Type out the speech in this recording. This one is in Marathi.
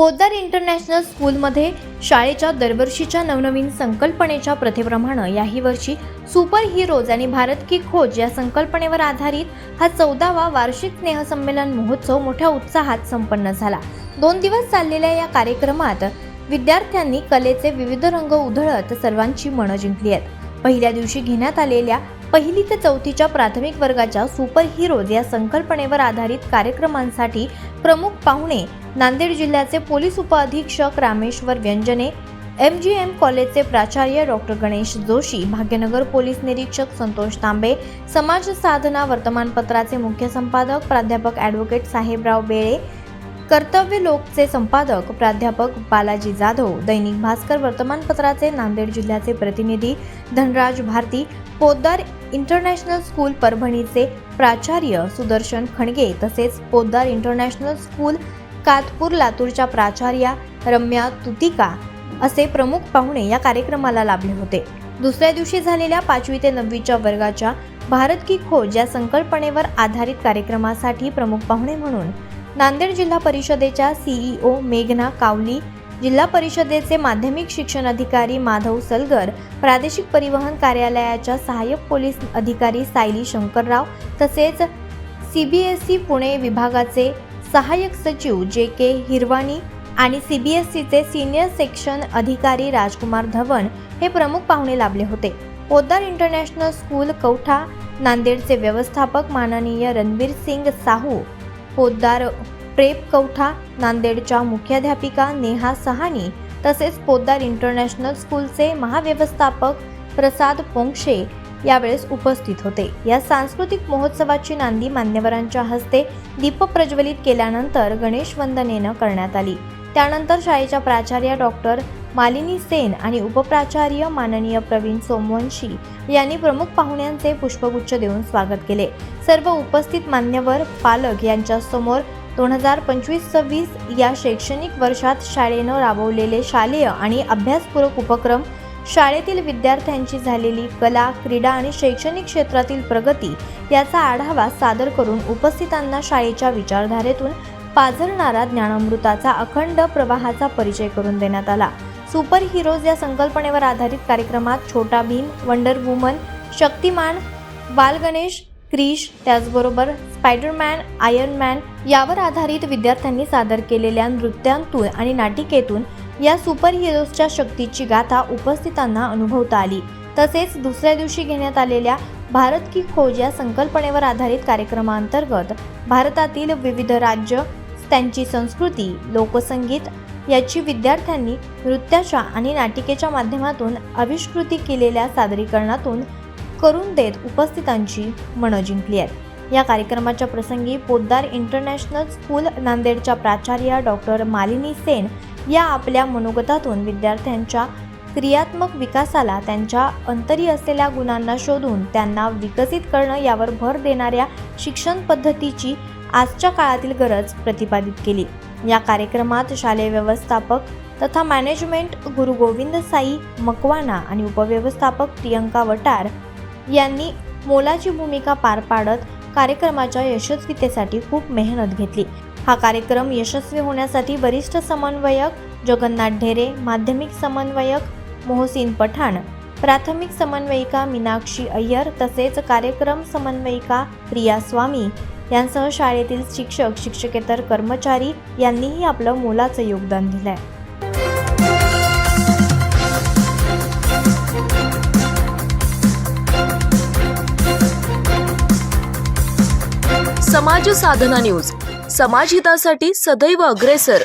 पोद्दार इंटरनॅशनल स्कूलमध्ये शाळेच्या दरवर्षीच्या नवनवीन संकल्पनेच्या प्रथेप्रमाणे याही वर्षी सुपर हिरोज आणि भारत की खोज या संकल्पनेवर आधारित हा चौदावा वार्षिक स्नेहसंमेलन महोत्सव मोठ्या उत्साहात संपन्न झाला. दोन दिवस चाललेल्या या कार्यक्रमात विद्यार्थ्यांनी कलेचे विविध रंग उधळत सर्वांची मनं जिंकली आहेत. पहिल्या दिवशी घेण्यात आलेल्या पहिली ते चौथीच्या प्राथमिक वर्गाच्या सुपर हिरोज या संकल्पनेवर आधारित कार्यक्रमांसाठी प्रमुख पाहुणे नांदेड जिल्ह्याचे पोलीस उपअधीक्षक Rameshwar Vyanjane M G M कॉलेजचे प्राचार्य डॉक्टर गणेश जोशी भाग्यनगर पोलीस निरीक्षक संतोष तांबे समाज साधना वर्तमानपत्राचे मुख्य संपादक प्राध्यापक ॲडव्होकेट साहेबराव बेळे कर्तव्य लोकचे संपादक प्राध्यापक बालाजी जाधव दैनिक भास्कर वर्तमानपत्राचे नांदेड जिल्ह्याचे प्रतिनिधी धनराज भारती पोद्दार इंटरनॅशनल स्कूल परभणीचे प्राचार्य सुदर्शन खणगे तसेच पोद्दार इंटरनॅशनल स्कूल कातपूर लातूरच्या प्राचार्या रम्या तुतिका असे प्रमुख पाहुणे या कार्यक्रमाला लाभले होते. दुसऱ्या दिवशी झालेल्या पाचवी ते नववीच्या वर्गाच्या भारत की खोज या संकल्पनेवर आधारित कार्यक्रमासाठी प्रमुख पाहुणे म्हणून नांदेड जिल्हा परिषदेच्या सीईओ मेघना कावली जिल्हा परिषदेचे माध्यमिक शिक्षण अधिकारी माधव सलगर प्रादेशिक परिवहन कार्यालयाच्या सहाय्यक पोलीस अधिकारी सायली शंकरराव तसेच C B S E Pune विभागाचे सहाय्यक सचिव जे के हिरवाणी आणि सी बी एस सीचे सिनियर सेक्शन अधिकारी राजकुमार धवन हे प्रमुख पाहुणे लाभले होते. पोद्दार इंटरनॅशनल स्कूल कौठा नांदेडचे व्यवस्थापक माननीय रणबीर सिंग साहू पोद्दार प्रेप कौठा नांदेडच्या मुख्याध्यापिका नेहा सहानी तसेच पोद्दार इंटरनॅशनल स्कूलचे महाव्यवस्थापक प्रसाद पोंक्षे यावेळेस उपस्थित होते. या सांस्कृतिक महोत्सवाची नांदी मान्यवरांच्या हस्ते दीप प्रज्वलित केल्यानंतर गणेश वंदनेनं करण्यात आली. त्यानंतर शाळेच्या प्राचार्या डॉक्टर मालिनी सेन आणि उपप्राचार्य माननीय प्रवीण सोमवंशी यांनी प्रमुख पाहुण्यांचे पुष्पगुच्छ देऊन स्वागत केले. सर्व उपस्थित मान्यवर पालक यांच्या समोर दोन हजार पंचवीस सव्वीस या शैक्षणिक वर्षात शाळेनं राबवलेले शालेय आणि अभ्यासपूरक उपक्रम शाळेतील विद्यार्थ्यांची झालेली कला क्रीडा आणि शैक्षणिक क्षेत्रातील प्रगती याचा आढावा सादर करून उपस्थितांना शाळेच्या विचारधारेतून पाझरणारा ज्ञानामृताचा अखंड प्रवाहाचा परिचय करून देण्यात आला. सुपर हिरोज या संकल्पनेवर आधारित कार्यक्रमात छोटा भीम वंडर वुमन शक्तिमान बालगणेश क्रिश त्याचबरोबर स्पायडरमॅन आयर्नमॅन यावर आधारित विद्यार्थ्यांनी सादर केलेल्या नृत्यांतून आणि नाटिकेतून या सुपर हिरोजच्या शक्तीची गाथा उपस्थितांना अनुभवता आली. तसेच दुसऱ्या दिवशी घेण्यात आलेल्या भारत की खोज या संकल्पनेवर आधारित कार्यक्रमाअंतर्गत भारतातील विविध राज्य त्यांची संस्कृती लोकसंगीत याची विद्यार्थ्यांनी नृत्याच्या आणि नाटिकेच्या माध्यमातून आविष्कृती केलेल्या सादरीकरणातून करून देत उपस्थितांची मनं जिंकली आहेत. या कार्यक्रमाच्या प्रसंगी पोद्दार इंटरनॅशनल स्कूल नांदेडच्या प्राचार्या डॉक्टर मालिनी सेन या आपल्या मनोगतातून विद्यार्थ्यांच्या क्रियात्मक विकासाला त्यांच्या अंतरी असलेल्या गुणांना शोधून त्यांना विकसित करणं यावर भर देणाऱ्या शिक्षण पद्धतीची आजच्या काळातील गरज प्रतिपादित केली. या कार्यक्रमात शालेय व्यवस्थापक तथा मॅनेजमेंट गुरु गोविंद साई मकवाना आणि उपव्यवस्थापक प्रियंका वटार यांनी मोलाची भूमिका पार पाडत कार्यक्रमाच्या यशस्वीतेसाठी खूप मेहनत घेतली. हा कार्यक्रम यशस्वी होण्यासाठी वरिष्ठ समन्वयक जगन्नाथ ढेरे माध्यमिक समन्वयक मोहसिन पठाण प्राथमिक समन्वयिका मीनाक्षी अय्यर तसेच कार्यक्रम समन्वयिका प्रिया स्वामी यांसह शाळेतील शिक्षक शिक्षकेतर कर्मचारी यांनीही आपलं मोलाचं योगदान दिलंय. समाज साधना न्यूज. समाजहितासाठी सदैव अग्रेसर.